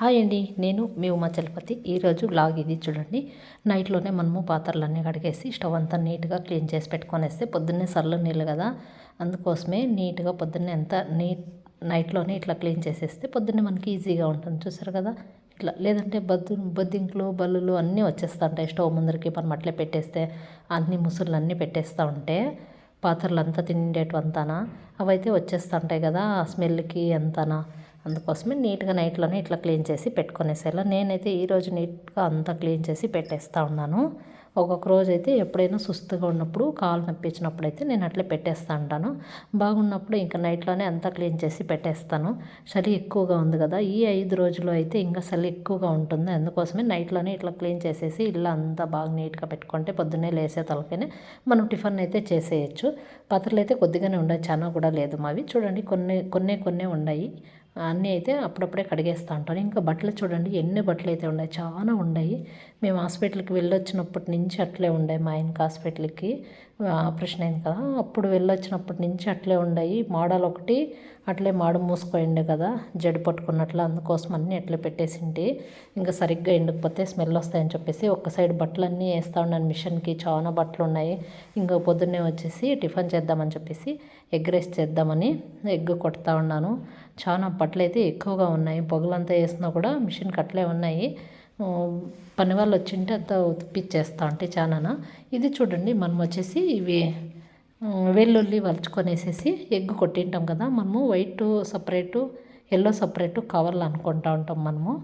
Hi అండి నేను మీ ఉమా చలపతి. ఈరోజు లాగ్ ఇది చూడండి. నైట్లోనే మనము పాత్రలన్నీ కడిగేసి స్టవ్ అంతా నీట్గా క్లీన్ చేసి పెట్టుకొనేస్తే పొద్దున్నే సర్లు నీళ్ళు కదా. అందుకోసమే నీట్గా పొద్దున్నే ఎంత నీట్ నైట్లోనే ఇట్లా క్లీన్ చేసేస్తే పొద్దున్నే మనకి ఈజీగా ఉంటుంది. చూసారు కదా? ఇట్లా లేదంటే బద్దు బొద్దింకులు బల్లులు అన్నీ వచ్చేస్తుంటాయి స్టవ్ ముందరికి. మనం అట్లే పెట్టేస్తే అన్ని ముసుర్లు అన్నీ పెట్టేస్తూ ఉంటే పాత్రలు అంతా తిండేటివంతానా? అవైతే వచ్చేస్తుంటాయి కదా స్మెల్కి అంతానా? అందుకోసమే నీట్గా నైట్లోనే ఇట్లా క్లీన్ చేసి పెట్టుకునేసేలా నేనైతే ఈరోజు నీట్గా అంతా క్లీన్ చేసి పెట్టేస్తూ ఉన్నాను. ఒక్కొక్క రోజు అయితే ఎప్పుడైనా సుస్తుగా ఉన్నప్పుడు కాలు నప్పించినప్పుడు అయితే నేను అట్లే పెట్టేస్తూ ఉంటాను. బాగున్నప్పుడు ఇంకా నైట్లోనే అంతా క్లీన్ చేసి పెట్టేస్తాను. చలి ఎక్కువగా ఉంది కదా ఈ ఐదు రోజులు అయితే ఇంకా చలి ఎక్కువగా ఉంటుంది. అందుకోసమే నైట్లోనే ఇట్లా క్లీన్ చేసేసి ఇల్లు అంతా బాగా నీట్గా పెట్టుకుంటే పొద్దున్నే లేసే తలకనే మనం టిఫిన్ అయితే చేసేయచ్చు. పాత్రలు అయితే కొద్దిగానే ఉన్నాయి చాలా కూడా లేదు మావి. చూడండి కొన్ని కొన్ని కొన్నే ఉన్నాయి. అన్నీ అయితే అప్పుడప్పుడే కడిగేస్తూ ఉంటాను. ఇంకా బట్టలు చూడండి ఎన్ని బట్టలు అయితే ఉన్నాయి చాలా ఉన్నాయి. మేము హాస్పిటల్కి వెళ్ళొచ్చినప్పటి నుంచి అట్లే ఉండే మా ఆయనకి హాస్పిటల్కి. ఆపరేషన్ అయింది కదా. అప్పుడు వెళ్ళొచ్చినప్పటి నుంచి అట్లే ఉండయి. మాడలు ఒకటి అట్లే మాడ మూసుకుపోయిండే కదా. జడి పట్టుకున్నట్లు అందుకోసం అన్నీ అట్లే పెట్టేసింటి. ఇంకా సరిగ్గా ఎండకపోతే స్మెల్ వస్తాయని చెప్పేసి ఒక సైడ్ బట్టలన్నీ వేస్తూ ఉన్నాను మిషన్కి. చాలా బట్టలు ఉన్నాయి. ఇంకా పొద్దున్నే వచ్చేసి టిఫిన్ చేద్దామని చెప్పేసి ఎగ్ రైస్ చేద్దామని ఎగ్ కొడతా ఉన్నాను. చాలా బట్టలు అయితే ఎక్కువగా ఉన్నాయి. పొగలంతా వేసినా కూడా మిషన్కి అట్లే ఉన్నాయి. పని వాళ్ళు వచ్చింటే అంతా ఉప్పిచ్చేస్తా ఉంటే చాలానా. ఇది చూడండి మనం వచ్చేసి ఇవి వెల్లుల్లి వలుచుకొనేసేసి ఎగ్ కొట్టింటాం కదా మనము వైట్ సపరేటు ఎల్లో సపరేటు కావాలనుకుంటా ఉంటాం మనము.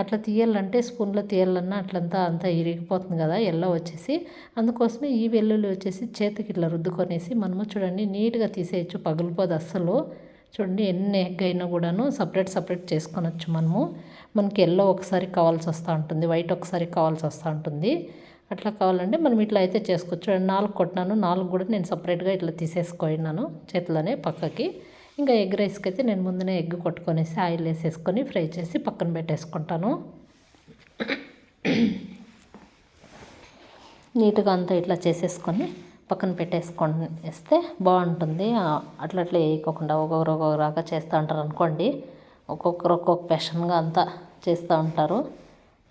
అట్లా తీయాలంటే స్పూన్లో తీయాలన్నా అట్లంతా అంతా ఇరిగిపోతుంది కదా ఎల్లో వచ్చేసి. అందుకోసమే ఈ వెల్లుల్లి వచ్చేసి చేతికి ఇట్లా రుద్దుకొనేసి మనము చూడండి నీట్గా తీసేయచ్చు పగిలిపోదు అస్సలు. చూడండి ఎన్ని ఎగ్ అయినా కూడాను సపరేట్ సపరేట్ చేసుకొనొచ్చు మనము. మనకి ఎల్లో ఒకసారి కావాల్సి వస్తూ ఉంటుంది వైట్ ఒకసారి కావాల్సి వస్తూ ఉంటుంది. అట్లా కావాలంటే మనం ఇట్లా అయితే చేసుకోవచ్చు. నాలుగు కొట్టినాను నాలుగు కూడా నేను సపరేట్గా ఇట్లా తీసేసుకున్నాను చేతిలోనే పక్కకి. ఇంకా ఎగ్ రైస్కి అయితే నేను ముందునే ఎగ్ కొట్టుకొనేసి ఆయిల్ వేసేసుకొని ఫ్రై చేసి పక్కన పెట్టేసుకుంటాను. నీట్గా అంతా ఇట్లా చేసేసుకొని పక్కన పెట్టేసుకొని వేస్తే బాగుంటుంది అట్లా అట్లా వేయకోకుండా ఒక్కొక్కరు ఒక్కొక్కరాగా చేస్తూ ఉంటారు అనుకోండి. ఒక్కొక్కరు ఒక్కొక్క ప్యాషన్గా అంతా చేస్తూ ఉంటారు.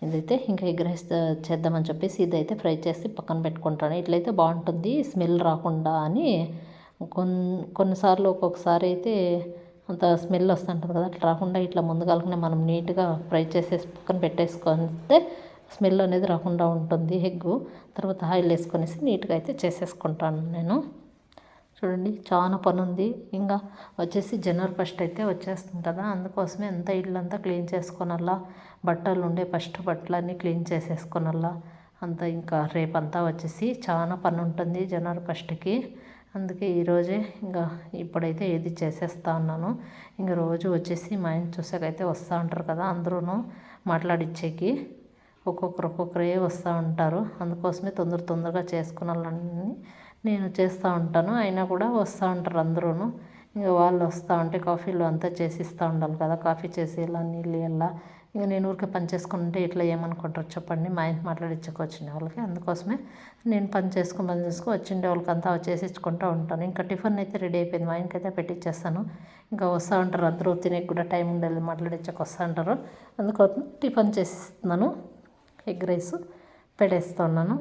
ఇదైతే ఇంకా ఎగ్ రైస్ చేద్దామని చెప్పేసి ఇదైతే ఫ్రై చేసి పక్కన పెట్టుకుంటాను. ఇట్లయితే బాగుంటుంది. స్మెల్ రాకుండా అని కొన్ని కొన్నిసార్లు ఒక్కొక్కసారి అయితే అంత స్మెల్ వస్తుంటుంది కదా అట్లా రాకుండా ఇట్లా ముందుగానే మనం నీట్గా ఫ్రై చేసేసి పక్కన పెట్టేసుకుంటే స్మెల్ అనేది రాకుండా ఉంటుంది ఎగ్గు తర్వాత ఆయిల్ వేసుకొనేసి నీట్గా అయితే చేసేసుకుంటాను నేను. చూడండి చాలా పని ఉంది ఇంకా వచ్చేసి జనవరి ఫస్ట్ అయితే వచ్చేస్తుంది కదా. అందుకోసమే అంతా ఇల్లంతా క్లీన్ చేసుకోనల్లా. బట్టలు ఉండే ఫస్ట్ బట్టలన్నీ క్లీన్ చేసేసుకోనల్లా. అంతా ఇంకా రేపంతా వచ్చేసి చాలా పని ఉంటుంది జనవరి ఫస్ట్కి. అందుకే ఈరోజే ఇంకా ఇప్పుడైతే ఏది చేసేస్తా ఉన్నాను. ఇంకా రోజు వచ్చేసి మా ఆయన చూసాకైతే వస్తూ ఉంటారు కదా అందరూ మాట్లాడిచ్చేకి. ఒక్కొక్కరు ఒక్కొక్కరే వస్తూ ఉంటారు. అందుకోసమే తొందర తొందరగా చేసుకున్నాలని నేను చేస్తూ ఉంటాను. అయినా కూడా వస్తూ ఉంటారు అందరూ ఇంకా వాళ్ళు వస్తూ ఉంటే కాఫీలు అంతా చేసిస్తూ ఉండాలి కదా. కాఫీ చేసి ఇలా నీళ్ళు ఇలా ఇంకా నేను ఊరికే పని చేసుకుంటే ఇట్లా ఏమనుకుంటారు చెప్పండి. మా ఇంటి మాట్లాడించకు వచ్చిన వాళ్ళకి. అందుకోసమే నేను పని చేసుకుని పని చేసుకుని వచ్చిండే వాళ్ళకి అంతా చేసిచ్చుకుంటూ ఉంటాను. ఇంకా టిఫిన్ అయితే రెడీ అయిపోయింది. మా ఆయనకైతే పెట్టిచ్చేస్తాను. ఇంకా వస్తూ ఉంటారు అందరూ. తినే కూడా టైం ఉండాలి మాట్లాడించక వస్తూ ఉంటారు. అందుకోసం టిఫిన్ చేసిస్తున్నాను. ఎగ్ రైస్ పెట్టేస్తున్నాను.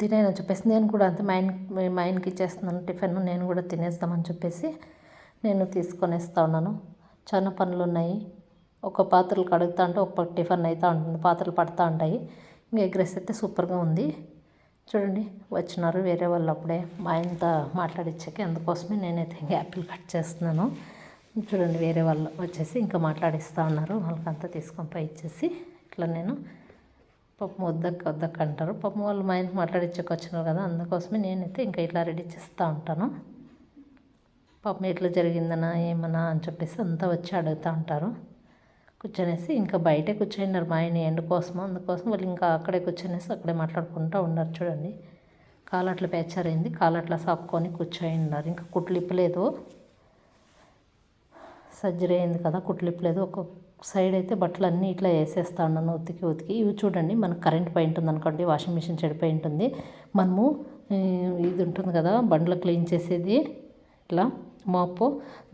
తినేయని చెప్పేసి నేను కూడా అంతే మా ఆయన మా ఆయనకి ఇచ్చేస్తున్నాను టిఫిన్ నేను కూడా తినేస్తామని చెప్పేసి నేను తీసుకొనేస్తా ఉన్నాను. చాలా పనులు ఉన్నాయి. ఒక పాత్రలు కడుగుతా ఉంటే ఒక టిఫిన్ అవుతూ ఉంటుంది పాత్రలు పడుతూ ఉంటాయి. ఇంకా ఎగ్ రైస్ అయితే సూపర్గా ఉంది. చూడండి వచ్చినారు వేరే వాళ్ళు అప్పుడే. మా ఆయనతో మాట్లాడించాక అందుకోసమే నేనైతే ఇంకా యాపిల్ కట్ చేస్తున్నాను. చూడండి వేరే వాళ్ళు వచ్చేసి ఇంకా మాట్లాడిస్తూ ఉన్నారు. వాళ్ళకంతా తీసుకొని పై ఇచ్చేసి ఇట్లా నేను పప్పు వద్దక్క వద్దక్క అంటారు. పప్పు వాళ్ళు మా ఇంటికి మాట్లాడించక వచ్చినారు కదా అందుకోసమే నేనైతే ఇంకా ఇట్లా రెడీ చేస్తూ ఉంటాను. పాపం ఎట్లా జరిగిందనా ఏమన్నా అని చెప్పేసి అంతా వచ్చి అడుగుతూ ఉంటారు. కూర్చొనేసి ఇంకా బయటే కూర్చోయినారు మా ఆయన ఎండు కోసం అందుకోసం వాళ్ళు ఇంకా అక్కడే కూర్చొనేసి అక్కడే మాట్లాడుకుంటూ ఉన్నారు చూడండి. కాలు అట్లా పేచారైంది కాలు అట్లా సాపుకొని కూర్చొని ఉన్నారు ఇంకా కుట్లు ఇప్పలేదు. సర్జరీ అయింది కదా కుట్లుప్పలేదు ఒక సైడ్ అయితే బట్టలు అన్నీ ఇట్లా వేసేస్తా ఉన్నాను ఉతికి ఉతికి. ఇవి చూడండి మనకు కరెంట్ పై ఉంటుంది అనుకోండి వాషింగ్ మిషన్ చెడిపోయి ఉంటుంది. మనము ఇది ఉంటుంది కదా బండ్లు క్లీన్ చేసేది ఇట్లా మాపు.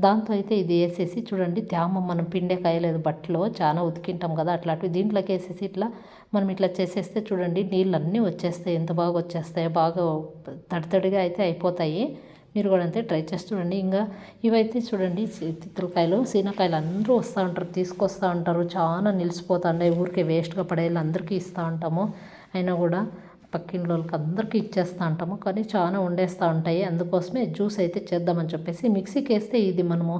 దాంతో అయితే ఇది వేసేసి చూడండి తేమ మనం పిండే కాయలేదు బట్టలో చాలా ఉతికింటాం కదా అట్లాంటివి దీంట్లోకి వేసేసి ఇట్లా మనం ఇట్లా చేసేస్తే చూడండి నీళ్ళు అన్నీ వచ్చేస్తాయి. ఎంత బాగా వచ్చేస్తాయి బాగా తడి తడిగా అయితే అయిపోతాయి. మీరు కూడా అంతే ట్రై చేసి చూడండి. ఇంకా ఇవైతే చూడండి తిత్తులకాయలు సీనకాయలు అందరూ వస్తూ ఉంటారు తీసుకొస్తూ ఉంటారు. చాలా నిలిచిపోతుండే ఊరికే వేస్ట్గా పడేయాలి అందరికీ ఇస్తూ ఉంటాము. అయినా కూడా పక్కింటి వాళ్ళకి అందరికీ ఇచ్చేస్తూ ఉంటాము. కానీ చాలా వండేస్తూ ఉంటాయి. అందుకోసమే జ్యూస్ అయితే చేద్దామని చెప్పేసి మిక్సీకి వేస్తే ఇది మనము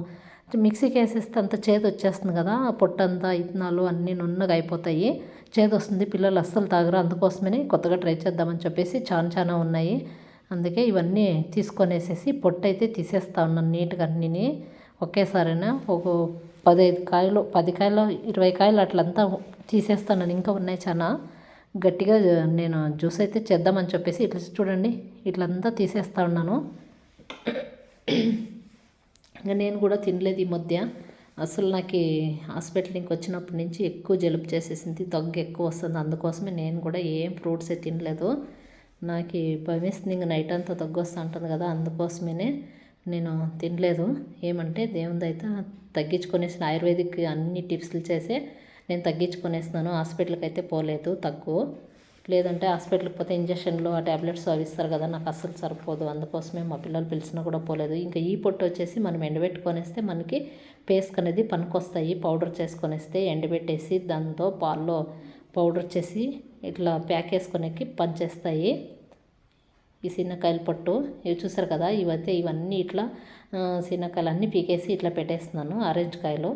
మిక్సీకి వేసేస్తే అంత చేదు వచ్చేస్తుంది కదా పొట్టంతా ఇత్తనాలు అన్నీ నున్నగా అయిపోతాయి. చేదు వస్తుంది పిల్లలు అస్సలు తాగరు. అందుకోసమని కొత్తగా ట్రై చేద్దామని చెప్పేసి చాలా చాలా ఉన్నాయి. అందుకే ఇవన్నీ తీసుకొనేసేసి పొట్టు అయితే తీసేస్తా ఉన్నాను నీట్గా అన్నీ ఒకేసారైనా ఒక పదహైదు కాయలు పది కాయలు ఇరవై కాయలు అట్లంతా తీసేస్తాను. ఇంకా ఉన్నాయి చాలా గట్టిగా నేను జ్యూస్ అయితే చేద్దామని చెప్పేసి ఇట్లా చూడండి ఇట్లంతా తీసేస్తా ఉన్నాను. ఇంకా నేను కూడా తినలేదు ఈ మధ్య. అసలు నాకు హాస్పిటల్ వచ్చినప్పటి నుంచి ఎక్కువ జలుబు చేసేసింది దగ్గు ఎక్కువ వస్తుంది. అందుకోసమే నేను కూడా ఏం ఫ్రూట్స్ తినలేదు. నాకు భయమేస్తుంది నైట్ అంతా తగ్గొస్తూ వస్తూ ఉంటుంది కదా అందుకోసమే నేను తినలేదు. ఏమంటే దేవుని అయితే తగ్గించుకొనేసిన ఆయుర్వేదిక్ అన్ని టిప్స్లు చేసే నేను తగ్గించుకునేస్తున్నాను హాస్పిటల్కి అయితే పోలేదు తగ్గు. లేదంటే హాస్పిటల్కి పోతే ఇంజక్షన్లు ఆ ట్యాబ్లెట్స్ అవి ఇస్తారు కదా నాకు అస్సలు సరిపోదు. అందుకోసమే మా పిల్లలు పిలిచినా కూడా పోలేదు. ఇంకా ఈ పొట్టు వచ్చేసి మనం ఎండబెట్టుకొనేస్తే మనకి పేస్ట్ అనేది పనికొస్తాయి. పౌడర్ చేసుకొనేస్తే ఎండబెట్టేసి దాంతో పాల్లో పౌడర్ చేసి ఇట్లా ప్యాక్ వేసుకొనేకి పనిచేస్తాయి ఈ సిన్నకాయల పొట్టు ఇవి చూసారు కదా ఇవైతే ఇవన్నీ ఇట్లా చిన్నకాయలు అన్నీ పీకేసి ఇట్లా పెట్టేస్తున్నాను ఆరెంజ్ కాయలు.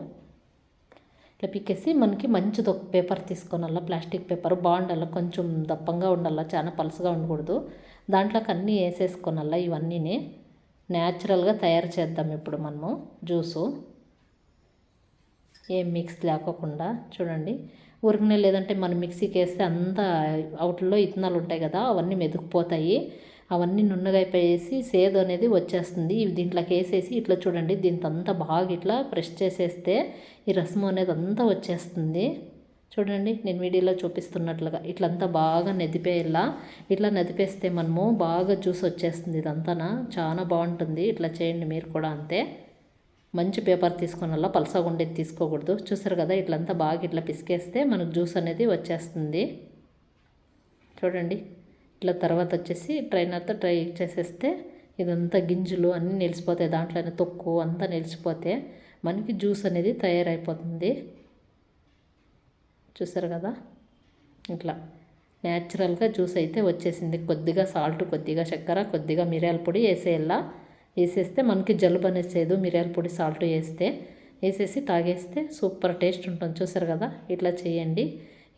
ఇట్లా పీకేసి మనకి మంచిది ఒక పేపర్ తీసుకోనల్లా ప్లాస్టిక్ పేపర్ బాగుండాల కొంచెం దప్పంగా ఉండాలా చాలా పలుసుగా ఉండకూడదు. దాంట్లోకి అన్నీ వేసేసుకోనల్లా ఇవన్నీని. న్యాచురల్గా తయారు చేద్దాం ఇప్పుడు మనము జ్యూసు. ఏం మిక్స్ లేకోకుండా చూడండి. ఉరికినే లేదంటే మనం మిక్సీకి వేస్తే అంతా అవుట్లో ఇత్తనాలు ఉంటాయి కదా అవన్నీ మెదుకుపోతాయి అవన్నీ నున్నగా అయిపోయేసి సేదు అనేది వచ్చేస్తుంది. ఇవి దీంట్లోకి వేసేసి ఇట్లా చూడండి దీంతంతా బాగా ఇట్లా ప్రెస్ చేసేస్తే ఈ రసం అనేది అంతా వచ్చేస్తుంది. చూడండి నేను వీడియోలో చూపిస్తున్నట్లుగా ఇట్లంతా బాగా నదిపేయాలా ఇట్లా నదిపేస్తే మనము బాగా జ్యూస్ వచ్చేస్తుంది ఇదంతా చాలా బాగుంటుంది. ఇట్లా చేయండి మీరు కూడా అంతే. మంచి పేపర్ తీసుకుని వల్ల పలసగా ఉండేది తీసుకోకూడదు. చూసారు కదా ఇట్లంతా బాగా ఇట్లా పిసికేస్తే మనకు జ్యూస్ అనేది వచ్చేస్తుంది. చూడండి ఇట్లా తర్వాత వచ్చేసి ట్రైనర్తో ట్రై చేసేస్తే ఇదంతా గింజలు అన్నీ నిలిచిపోతాయి. దాంట్లోనే తొక్కు అంతా నిలిచిపోతే మనకి జ్యూస్ అనేది తయారైపోతుంది. చూసారు కదా ఇట్లా న్యాచురల్గా జ్యూస్ అయితే వచ్చేసింది. కొద్దిగా సాల్ట్ కొద్దిగా చక్కెర కొద్దిగా మిరియాల పొడి వేసేయాల? వేసేస్తే మనకి జలుబు అనేసేదు మిరియాల పొడి సాల్ట్ వేస్తే. వేసేసి తాగేస్తే సూపర్ టేస్ట్ ఉంటుంది. చూసారు కదా? ఇట్లా చేయండి.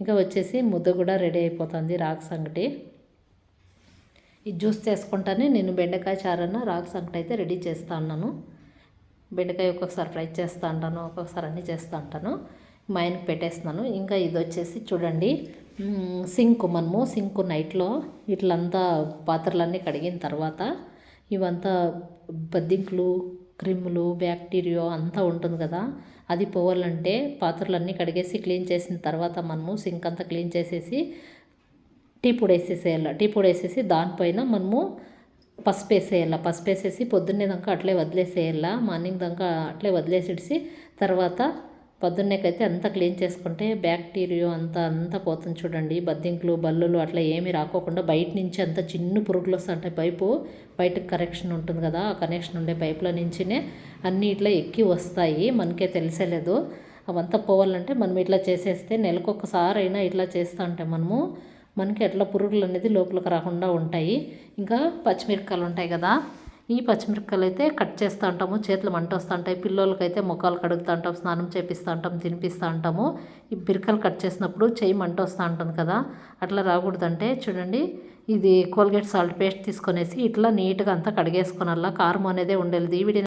ఇంకా వచ్చేసి ముద్ద కూడా రెడీ అయిపోతుంది రాగి సంగటి. ఇది జ్యూస్ చేసుకుంటానే నేను బెండకాయ చారన్న రాగి సంగటి అయితే రెడీ చేస్తా ఉన్నాను బెండకాయ ఒక్కొక్కసారి ఫ్రై చేస్తూ ఉంటాను ఒక్కొక్కసారి అన్నీ చేస్తూ ఉంటాను మా ఆయనకి పెట్టేస్తున్నాను. ఇంకా ఇది వచ్చేసి చూడండి. సింక్ మనము సింక్ నైట్లో ఇట్లంతా పాత్రలన్నీ కడిగిన తర్వాత ఇవంతా బద్దింకులు క్రిములు బ్యాక్టీరియా అంతా ఉంటుంది కదా. అది పోవాలంటే పాత్రలన్నీ కడిగేసి క్లీన్ చేసిన తర్వాత మనము సింక్ అంతా క్లీన్ చేసేసి టీ పొడి వేసేసేయాలి. టీ పొడి వేసేసి దానిపైన మనము పసుపు వేసేయాల. పసుపు వేసేసి పొద్దున్నే దాకా అట్లే వదిలేసేయాల. మార్నింగ్ దాకా అట్లే వదిలేసేసి తర్వాత పొద్దున్నేకైతే అంతా క్లీన్ చేసుకుంటే బ్యాక్టీరియా అంతా అంతా పోతుంది చూడండి. బద్దింకులు బల్లులు అట్లా ఏమీ రాకోకుండా బయట నుంచి అంత చిన్న పురుగులు వస్తుంటాయి పైపు బయటకు కనెక్షన్ ఉంటుంది కదా ఆ కనెక్షన్ ఉండే పైపుల నుంచినే అన్నీ ఇట్లా ఎక్కి వస్తాయి. మనకే తెలిసేలేదు అవంతా పోవాలంటే మనం ఇట్లా చేసేస్తే నెలకొకసారైనా ఇట్లా చేస్తూ ఉంటే మనము. మనకి ఎట్లా పురుగులు అనేది లోపలికి రాకుండా ఉంటాయి. ఇంకా పచ్చిమిరపకాయలు ఉంటాయి కదా ఈ పచ్చిమిరపకాయలు అయితే కట్ చేస్తూ ఉంటాము. చేతులు మంట వస్తూ ఉంటాయి. పిల్లలకైతే ముఖాలు కడుగుతూ ఉంటాం. స్నానం చేపిస్తూ ఉంటాం. తినిపిస్తూ ఉంటాము. ఈ బిరకలు కట్ చేసినప్పుడు చెయ్యి మంట వస్తూ ఉంటుంది కదా. అట్లా రాకూడదంటే చూడండి ఇది కోల్గేట్ సాల్ట్ పేస్ట్ తీసుకొనేసి ఇట్లా నీట్గా అంతా కడిగేసుకునల్లా. కారం అనేది ఉండేది. వీడిని